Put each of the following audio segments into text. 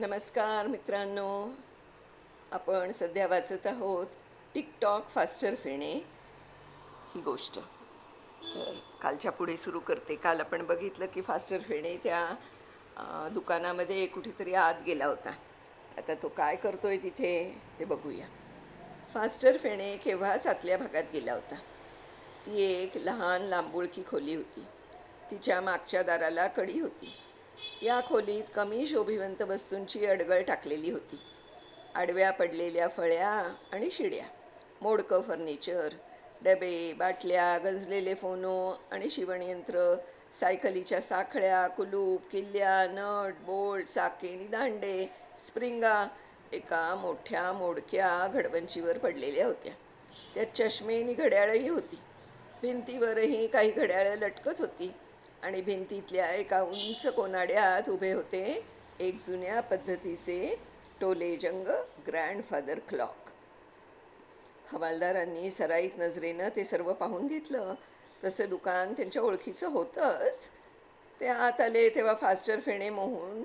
नमस्कार मित्रांनो. आपण सध्या वाचत आहोत टिकटॉक फास्टर फेणे ही गोष्ट. तर कालच्या पुढे सुरू करते. काल आपण बघितलं की फास्टर फेणे त्या दुकानामध्ये कुठेतरी आत गेला होता. आता तो काय करतोय तिथे ते बघूया. फास्टर फेणे केव्हाच आतल्या भागात गेला होता. ती एक लहान लांबुळकी खोली होती. तिच्या मागच्या दाराला कडी होती. या खोलीत कमी शोभिवंत वस्तूंची अडगळ टाकलेली होती. आडव्या पडलेल्या फळ्या आणि शिड्या मोडकं फर्निचर डबे बाटल्या गंजलेले फोनो आणि शिवणयंत्र सायकलीच्या साखळ्या कुलूप किल्ल्या नट बोल्ट चाके दांडे स्प्रिंगा एका मोठ्या मोडक्या घडवंचीवर पडलेल्या होत्या. त्यात चष्मे आणि घड्याळही होती. भिंतीवरही काही घड्याळं लटकत होती. आणि भिंतीतल्या एका उंच कोनाड्यात उभे होते एक जुन्या पद्धतीचे टोलेजंग ग्रँडफादर क्लॉक हवालदारांनी सराईत नजरेनं ते सर्व पाहून घेतलं. तसं दुकान त्यांच्या ओळखीचं होतंच. ते आत आले तेव्हा फास्टर फेणे मोहून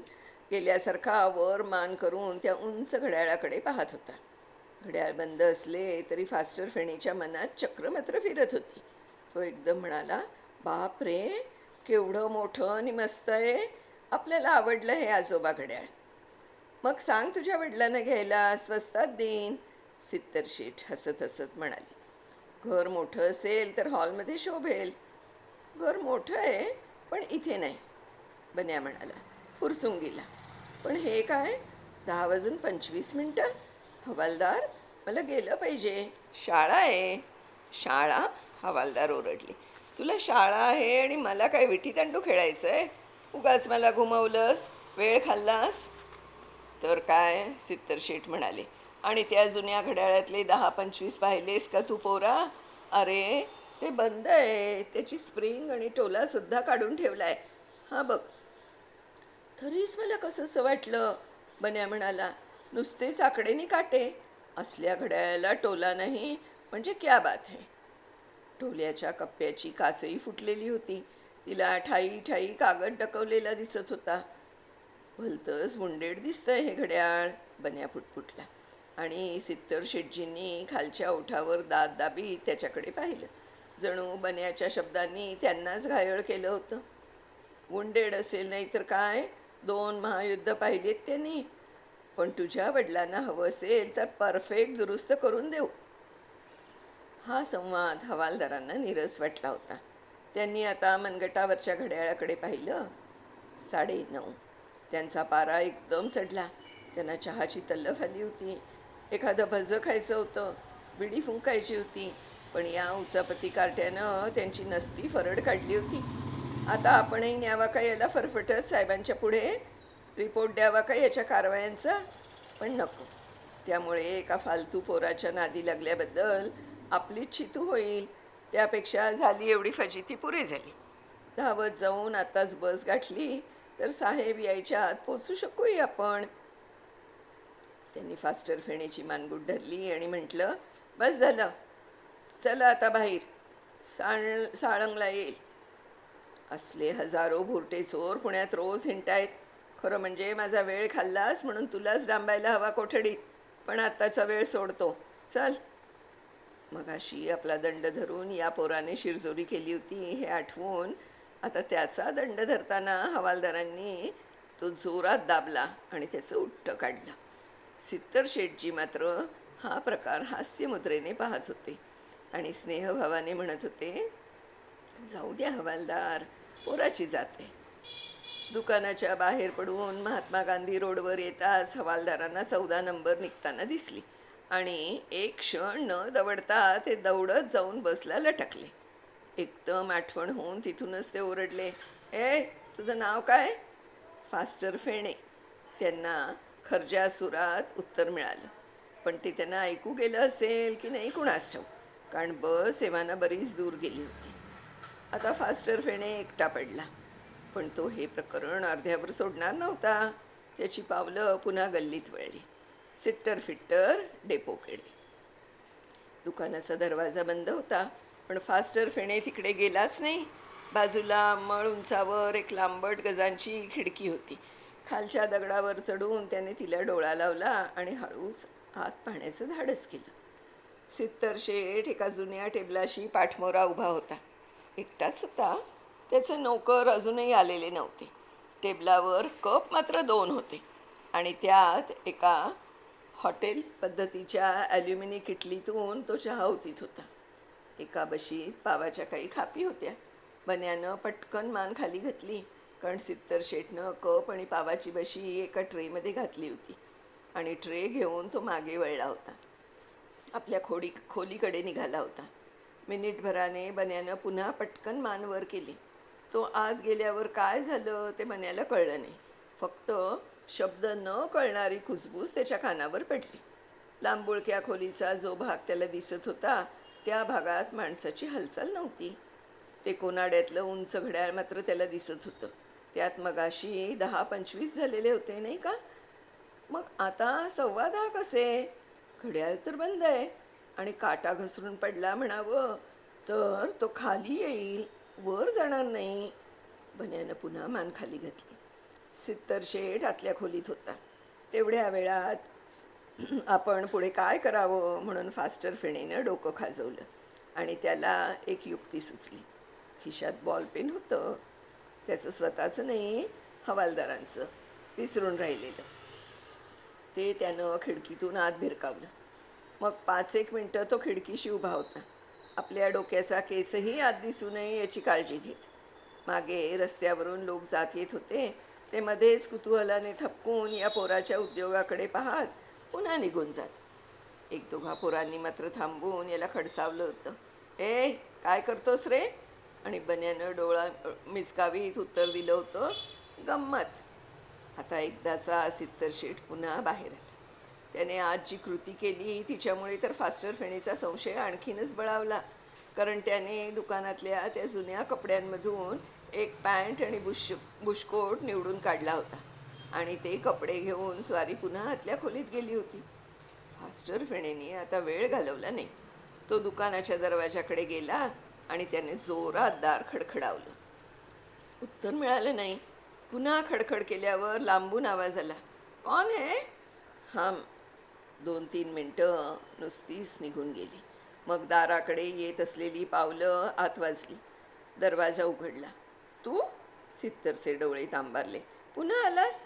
गेल्यासारखा वर मान करून त्या उंच घड्याळाकडे पाहत होता. घड्याळ बंद असले तरी फास्टर फेणेच्या मनात चक्र मात्र फिरत होती. तो एकदम म्हणाला बाप रे केवढं मोठं आणि मस्त आहे. आपल्याला आवडलं हे आजोबा घड्याळ. मग सांग तुझ्या वडिलांना घ्यायला स्वस्तात देईन सित्तर हसत हसत म्हणाली. घर मोठं असेल तर हॉलमध्ये शोभेल. घर मोठं आहे पण इथे नाही बन्या म्हणाला. फुरसुंगीला. पण हे काय? दहा वाजून पंचवीस मिनटं? हवालदार मला गेलं पाहिजे. शाळा आहे. शाळा हवालदार ओरडली. तुला शाळा आहे आणि मला काय विठीदांडू खेळायचं आहे उगाच मला घुमवलंस वेळ खाल्लास? तर काय सित्तर शेठ म्हणाले. आणि त्या जुन्या घड्याळातले दहा पंचवीस पाहिलेस का तू पोरा? अरे ते बंद आहे. त्याची स्प्रिंग आणि टोलासुद्धा काढून ठेवला आहे हां बघ. तरीच मला कसंसं वाटलं? बन्या म्हणाला. नुसते साकडेनी काटे. असल्या घड्याळाला टोला नाही म्हणजे क्या बात आहे ढोल्याच्या कप्प्याची काचही फुटलेली होती. तिला ठाई ठाई कागद डकवलेला दिसत होता. भलतंच मुंडेड दिसतंय हे घड्याळ बन्या फुटफुटला. आणि सित्तर शेटजींनी खालच्या ओठावर दात दाबी त्याच्याकडे पाहिलं. जणू बन्याच्या शब्दांनी त्यांनाच घायळ केलं होतं. वुंडेड असेल नाही तर काय? दोन महायुद्ध पाहिलेत त्यांनी. पण तुझ्या वडिलांना हवं असेल तर परफेक्ट दुरुस्त करून देऊ. हा संवाद हवालदारांना निरस वाटला होता. त्यांनी आता मनगटावरच्या घड्याळाकडे पाहिलं. साडे नऊ. त्यांचा पारा एकदम चढला. त्यांना चहाची तल्लफ आली होती. एखादं भजं खायचं होतं. बिडी फुंकायची होती. पण या उसापती कार्ट्यानं त्यांची नसती फरड काढली होती. आता आपणही न्यावा का याला फरफटत साहेबांच्या पुढे? रिपोर्ट द्यावा का याच्या कारवायांचा? पण नको. त्यामुळे एका फालतू पोराच्या नादी लागल्याबद्दल आपलीच चितू होईल. त्यापेक्षा झाली एवढी फजिती पुरे झाली. धावत जाऊन आताच बस गाठली तर साहेब यायच्या आत पोचू शकूही आपण. त्यांनी फास्टर फेण्याची मानगूट धरली आणि म्हटलं बस झालं. चला आता बाहेर. साळ साळंगला येईल. असले हजारो भुरटे चोर पुण्यात रोज हिंटायत खरं म्हणजे माझा वेळ खाल्लास म्हणून तुलाच डांबायला हवा कोठडीत. पण आत्ताचा वेळ सोडतो. चल. मगाशी आपला दंड धरून या पोराने शिरजोरी केली होती हे आठवून आता त्याचा दंड धरताना हवालदारांनी तो जोरात दाबला आणि त्याचं उट्ट काढलं. सित्तर शेठजी मात्र हा प्रकार हास्यमुद्रेने पाहत होते आणि स्नेहभावाने म्हणत होते जाऊ द्या हवालदार पोराची जाते. दुकानाच्या बाहेर पडून महात्मा गांधी रोडवर येताच हवालदारांना चौदा नंबर निघताना दिसली. आणि एक क्षण न दवडता ते दौडत जाऊन बसला लटकले एकदम आठवण होऊन तिथूनच ते ओरडले ए तुझं नाव काय? फास्टर फेणे. त्यांना खर्जा सुरात उत्तर मिळालं. पण ते त्यांना ऐकू गेलं असेल की नाही कुणास ठाऊ कारण बस सेवाना बरीच दूर गेली होती. आता फास्टर फेणे एकटा पडला पण तो हे प्रकरण अर्ध्यावर सोडणार नव्हता. त्याची पावलं पुन्हा गल्लीत वळली. सिट्टर फिट्टर डेपोकडे दुकानाचा दरवाजा बंद होता पण फास्टर फेणे तिकडे गेलाच नाही. बाजूला मळ उंचावर एक लांबट गजांची खिडकी होती. खालच्या दगडावर चढून त्याने तिला डोळा लावला आणि हळूच आत पाण्याचं धाडस केलं. सित्तर शेठ एका जुन्या टेबलाशी पाठमोरा उभा होता. एकटाच होता. त्याचे नोकर अजूनही आलेले नव्हते. टेबलावर कप मात्र दोन होते आणि त्यात एका हॉटेल पद्धतीच्या ॲल्युमिनी किटलीतून तो चहा ओतीत होता. एका बशीत पावाच्या काही खापी होत्या. बन्यानं पटकन मान खाली घातली. कारण सित्तर शेटनं कप आणि पावाची बशी एका ट्रेमध्ये घातली होती आणि ट्रे घेऊन तो मागे वळला होता. आपल्या खोडी खोलीकडे निघाला होता. मिनिटभराने बन्यानं पुन्हा पटकन मान वर केली. तो आत गेल्यावर काय झालं ते बन्याला कळलं नाही. फक्त शब्द न कळणारी खुसबूस त्याच्या कानावर पडली. लांबुळक्या खोलीचा जो भाग त्याला दिसत होता त्या भागात माणसाची हालचाल नव्हती. ते कोनाड्यातलं उंच घड्याळ मात्र त्याला दिसत होतं. त्यात मगाशी दहा पंचवीस झालेले होते नाही का? मग आता सव्वा दहा कसे? घड्याळ तर बंद आहे आणि काटा घसरून पडला म्हणावं तर तो खाली येईल वर जाणार नाही. बन्यानं पुन्हा मान खाली घातली. सित्तर शेठ आतल्या खोलीत होता. तेवढ्या वेळात आपण पुढे काय करावं म्हणून फास्टर फेणेनं डोकं खाजवलं आणि त्याला एक युक्ती सुचली. खिशात बॉलपेन होतं. त्याचं स्वतःचं नाही हवालदारांचं. विसरून राहिलेलं. ते त्यानं खिडकीतून आत भिरकावलं. मग पाच एक मिनटं तो खिडकीशी उभा होता. आपल्या डोक्याचा केसही आत दिसू नये याची काळजी घेत. मागे रस्त्यावरून लोक जात येत होते. ते मध्येच कुतूहलाने थपकून या पोराच्या उद्योगाकडे पाहत पुन्हा निघून जात. एक दोघा पोरांनी मात्र थांबून याला खडसावलं होतं. ए काय करतोस रे? आणि बन्यानं डोळा मिचकावीत उत्तर दिलं होतं गंमत. आता एकदाचा सित्तर शेठ पुन्हा बाहेर आला. त्याने आज जी कृती केली तिच्यामुळे तर फास्टर फेणीचा संशय आणखीनच बळावला. कारण त्याने दुकानातल्या त्या जुन्या कपड्यांमधून एक पॅन्ट आणि बुश बुशकोट निवडून काढला होता. आणि ते कपडे घेऊन स्वारी पुन्हा आतल्या खोलीत गेली होती. फास्टर फेणेने आता वेळ घालवला नाही. तो दुकानाच्या दरवाजाकडे गेला आणि त्याने जोरात दार खडखडावलं. उत्तर मिळालं नाही. पुन्हा खडखड केल्यावर लांबून आवाज आला. कोण आहे हां? दोन तीन मिनटं नुसतीच निघून गेली. मग दाराकडे येत असलेली पावलं आत वाजली. दरवाजा उघडला. तू? सित्तरचे डोळे तांबारले पुन्हा आलास?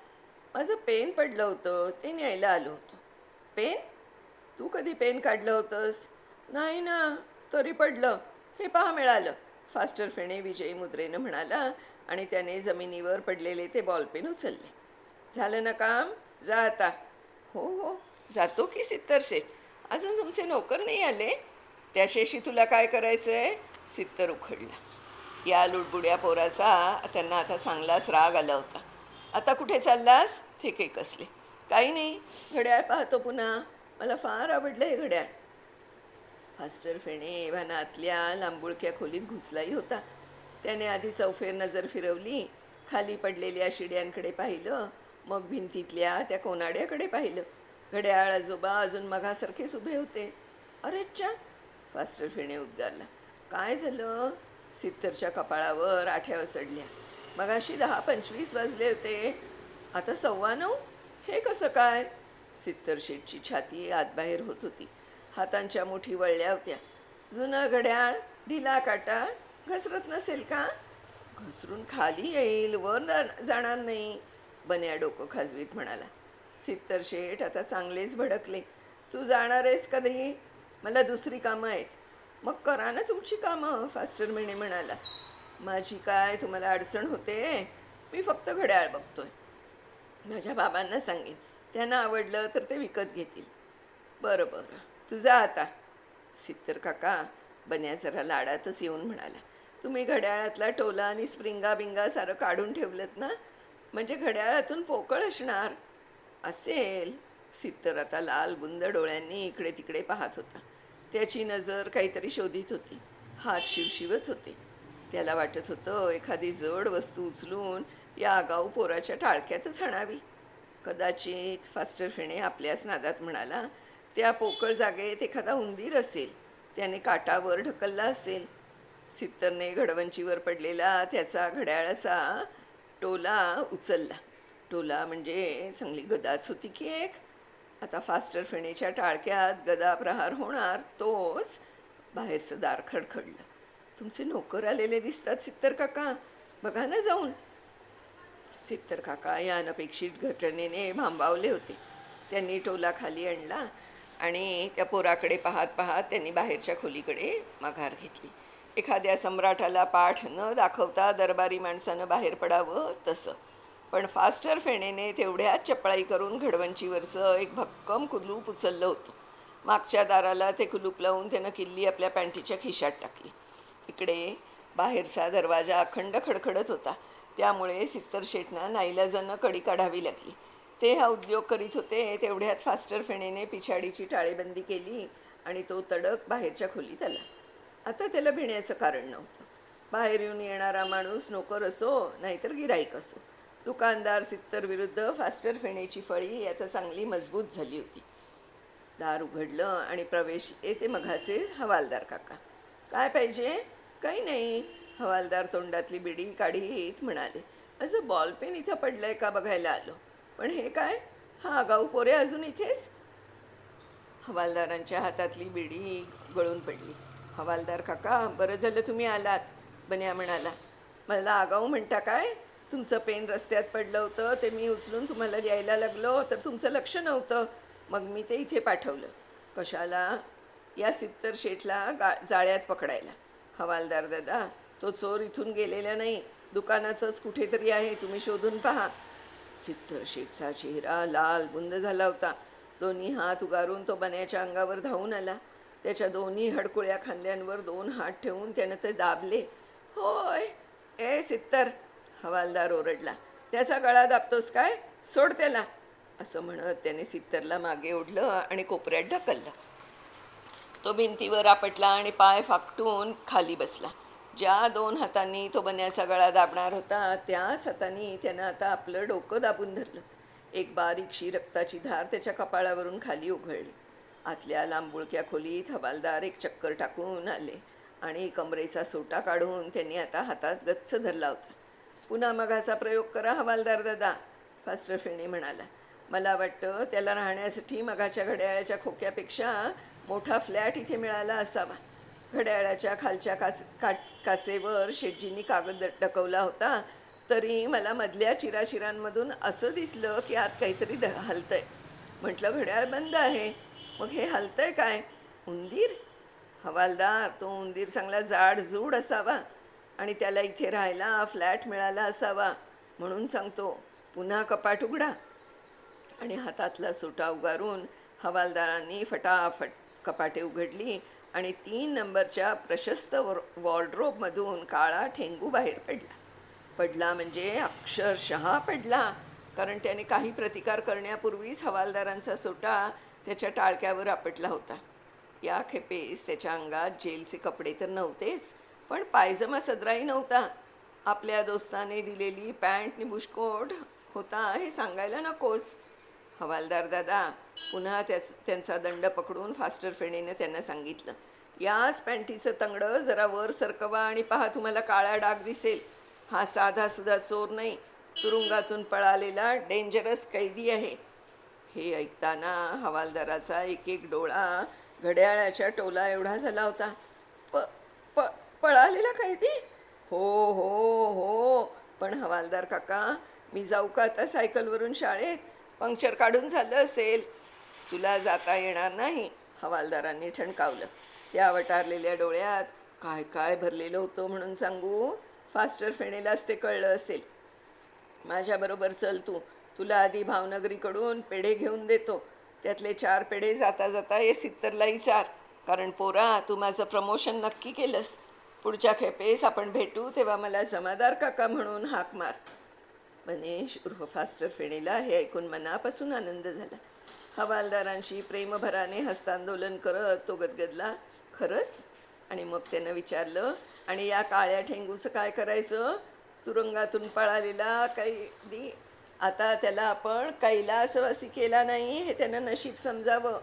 माझं पेन पडलं होतं. ते न्यायला आलो होतो. पेन? तू कधी पेन काढलं होतंस? नाही ना. तरी पडलं. हे पहा मिळालं. फास्टर फेणे विजयी मुद्रेनं म्हणाला आणि त्याने जमिनीवर पडलेले ते बॉलपेन उचलले. झालं ना काम? जा आता. हो हो. जातो की सित्तर शेठ अजून तुमचे नोकर नाही आले? त्याशेशी तुला काय करायचं आहे सित्तर उखडला. या लुडबुड्या पोराचा त्यांना आता चांगलाच राग आला होता. आता कुठे चाललास? ते काही कसले. काही नाही. घड्याळ पाहतो पुन्हा. मला फार आवडलं हे घड्याळ. फास्टर फेणे भानातल्या लांबुळक्या खोलीत घुसलाही होता. त्याने आधी चौफेर नजर फिरवली. खाली पडलेल्या शिड्यांकडे पाहिलं. मग भिंतीतल्या त्या कोनाड्याकडे पाहिलं. घड्याळ आजोबा अजून मघासारखेच उभे होते. अरेच्छा फास्टर फेणे उद्गारला. काय झालं? सित्तरच्या कपाळावर आठ्या ओसडल्या मग अशी दहा पंचवीस वाजले होते. आता सव्वा नऊ? हे कसं काय? सित्तर शेटची छाती आतबाहेर होत होती. हातांच्या मुठी वळल्या होत्या. जुनं घड्याळ ढिला काटा घसरत नसेल का? घसरून खाली येईल वर जाणार नाही बन्या डोकं खाजवीत म्हणाला. सित्तर शेठ आता चांगलेच भडकले. तू जाणार आहेस कधी? मला दुसरी कामं आहेत. मग करा ना तुमची कामं फास्टर म्हणे म्हणाला. माझी काय तुम्हाला अडचण होते? मी फक्त घड्याळ बघतोय. माझ्या बाबांना सांगेन. त्यांना आवडलं तर ते विकत घेतील. बरं बरं. तुझा आता. सित्तर काका बन्या जरा लाडातच येऊन म्हणाला. तुम्ही घड्याळातला टोला आणि स्प्रिंगा बिंगा सारं काढून ठेवलं ना? म्हणजे घड्याळातून पोकळ असणार. असेल. सित्तर आता लाल बुंद डोळ्यांनी इकडे तिकडे पाहत होता. त्याची नजर काहीतरी शोधित होती. हात शिवशिवत होते. त्याला वाटत होतं एखादी जड वस्तू उचलून या आगाऊ पोराच्या टाळक्यातच आणावी. कदाचित फास्टर फेणे आपल्याच नादात म्हणाला त्या पोकळ जागेत एखादा उंदीर असेल. त्याने काटावर ढकलला असेल. सित्तरने घडवंचीवर पडलेला त्याचा घड्याळाचा टोला उचलला. टोला म्हणजे चांगली गदाच होती की एक आता फास्टर फेणेच्या टाळक्यात गदा प्रहार होणार तोच बाहेरचं दार खडखडलं. तुमचे नोकर आलेले दिसतात सित्तर काका. बघा ना जाऊन. सित्तर काका या अनपेक्षित घटनेने भांबावले होते. त्यांनी टोला खाली आणला आणि त्या पोराकडे पाहत पाहत त्यांनी बाहेरच्या खोलीकडे माघार घेतली. एखाद्या सम्राटाला पाठ न दाखवता दरबारी माणसानं बाहेर पडावं तसं. पण फास्टर फेणेने तेवढ्याच चपळाई करून घडवंचीवरचं एक भक्कम कुलूप उचललं होतं. मागच्या दाराला ते कुलूप लावून त्यानं किल्ली आपल्या पॅन्टीच्या खिशात टाकली. इकडे बाहेरचा दरवाजा अखंड खडखडत होता. त्यामुळे सित्तर शेटना नाईलाजानं कडी काढावी लागली. ते हा उद्योग करीत होते तेवढ्यात फास्टर फेणेने पिछाडीची टाळेबंदी केली आणि तो तडक बाहेरच्या खोलीत आला. आता त्याला भिण्याचं कारण नव्हतं. बाहेर येऊन येणारा माणूस नोकर असो नाहीतर गिराईक असो. दुकानदार सित्तर विरुद्ध फास्टर फेणेची फळी आता चांगली मजबूत झाली होती. दार उघडलं आणि प्रवेश येते मघाचे हवालदार काका. काय पाहिजे? काही नाही. हवालदार तोंडातली बिडी काढीत म्हणाले. असं बॉलपेन इथं पडलंय का बघायला आलो? पण हे काय? हा आगाऊ पोरे अजून इथेच? हवालदारांच्या हातातली बिडी गळून पडली. हवालदार काका बरं झालं तुम्ही आलात बन्या म्हणाला. मला आगाऊ म्हणता काय? तुमचं पेन रस्त्यात पडलं होतं ते मी उचलून तुम्हाला द्यायला लागलो तर तुमचं लक्ष नव्हतं. मग मी ते इथे पाठवलं. कशाला? या सित्तर शेठला गा जाळ्यात पकडायला. हवालदार दादा तो चोर इथून गेलेला नाही. दुकानातच कुठेतरी आहे तुम्ही शोधून पहा. सित्तर शेठचा चेहरा लाल बुंद झाला होता. दोन्ही हात उगारून तो बन्याच्या अंगावर धावून आला. त्याच्या दोन्ही हडकुळ्या खांद्यांवर दोन हात ठेवून त्यानं ते दाबले. होय ए सित्तर हवालदार ओरडला त्याचा गळा दाबतोस काय? सोड त्याला. असं म्हणत त्याने सित्तरला मागे ओढलं आणि कोपऱ्यात ढकललं. तो भिंतीवर आपटला आणि पाय फाकटून खाली बसला. ज्या दोन हातांनी तो बन्याचा गळा दाबणार होता त्याच हातांनी त्यानं आता आपलं डोकं दाबून धरलं. एक बारीकशी रक्ताची धार त्याच्या कपाळावरून खाली उघडली. आतल्या लांबुळक्या खोलीत हवालदार एक चक्कर टाकून आले आणि कमरेचा सोटा काढून त्यांनी आता हातात गच्च धरला होता. पुन्हा मगाचा प्रयोग करा हवालदार दादा. फास्टर फेणे म्हणाला. मला वाटतं त्याला राहण्यासाठी मगाच्या घड्याळाच्या खोक्यापेक्षा मोठा फ्लॅट इथे मिळाला असावा. घड्याळाच्या खालच्या काच काट काचेवर शेटजींनी कागद टकवला होता तरी मला मधल्या चिराचिरांमधून असं दिसलं की आत काहीतरी द हलतंय. म्हटलं घड्याळ बंद आहे. मग हे हलतंय काय? उंदीर? हवालदार तो उंदीर चांगला जाड जूड असावा. आणि त्याला इथे राहायला फ्लॅट मिळाला असावा म्हणून सांगतो पुन्हा कपाट उघडा. आणि हातातला सुटा उगारून हवालदारांनी फटाफट कपाटे उघडली आणि तीन नंबरच्या प्रशस्त वॉर वॉर्ड्रोबमधून काळा ठेंगू बाहेर पडला. पडला म्हणजे अक्षरशः पडला कारण त्याने काही प्रतिकार करण्यापूर्वीच हवालदारांचा सोटा त्याच्या टाळक्यावर आपटला होता. या खेपेस त्याच्या अंगात जेलचे कपडे तर नव्हतेच पण पायजमा सदराही नव्हता. आपल्या दोस्ताने दिलेली पॅन्ट आणि बुशकोट होता हे सांगायला नकोस. हवालदार दादा पुन्हा त्याच त्यांचा दंड पकडून फास्टर फेणेने त्यांना सांगितलं. याच पॅन्टीचं तंगडं जरा वर सरकवा आणि पहा तुम्हाला काळा डाग दिसेल. हा साधा सुद्धा चोर नाही. तुरुंगातून पळालेला डेंजरस कैदी आहे. हे ऐकताना हवालदाराचा एक एक डोळा घड्याळाच्या टोला एवढा झाला होता. प प पळालेला कैदी हो हो हो. पण हवालदार काका मी जाऊ का आता सायकलवरून शाळेत? पंक्चर काढून झालं असेल. तुला जाता येणार नाही हवालदारांनी ठणकावलं. त्या वटारलेल्या डोळ्यात काय काय भरलेलं होतं म्हणून सांगू? फास्टर फेणेलाच ते कळलं असेल. माझ्याबरोबर चल तू. तुला आधी भावनगरीकडून पेढे घेऊन देतो. त्यातले चार पेढे जाता जाता ये सित्तरलाही चार कारण पोरा तू माझं प्रमोशन नक्की केलंस. पुढच्या खेपेस आपण भेटू तेव्हा मला जमादार काका म्हणून हाक मार. मनेश उर्फ फास्टर फेणीला हे ऐकून मनापासून आनंद झाला. हवालदारांशी प्रेमभराने हस्तांदोलन करत तो गदगदला खरंच? आणि मग त्यानं विचारलं आणि या काळ्या ठेंगूचं काय करायचं? तुरुंगातून पळालेला कैदी आता त्याला आपण कैलासवासी केला नाही हे त्यानं नशीब समजावं.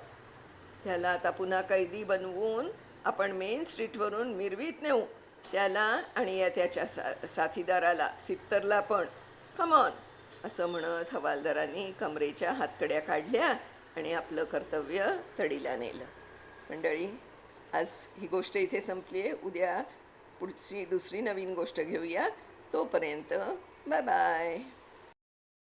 त्याला आता पुन्हा कैदी बनवून आपण मेन स्ट्रीटवरून मिरवीत नेऊ. त्याला आणि या त्याच्या सा साथीदाराला सित्तरला पण. कमॉन असं म्हणत हवालदारांनी कमरेच्या हातकड्या काढल्या आणि आपलं कर्तव्य तडीला नेलं. मंडळी आज ही गोष्ट इथे संपली आहे. उद्या पुढची दुसरी नवीन गोष्ट घेऊया. तोपर्यंत बाय बाय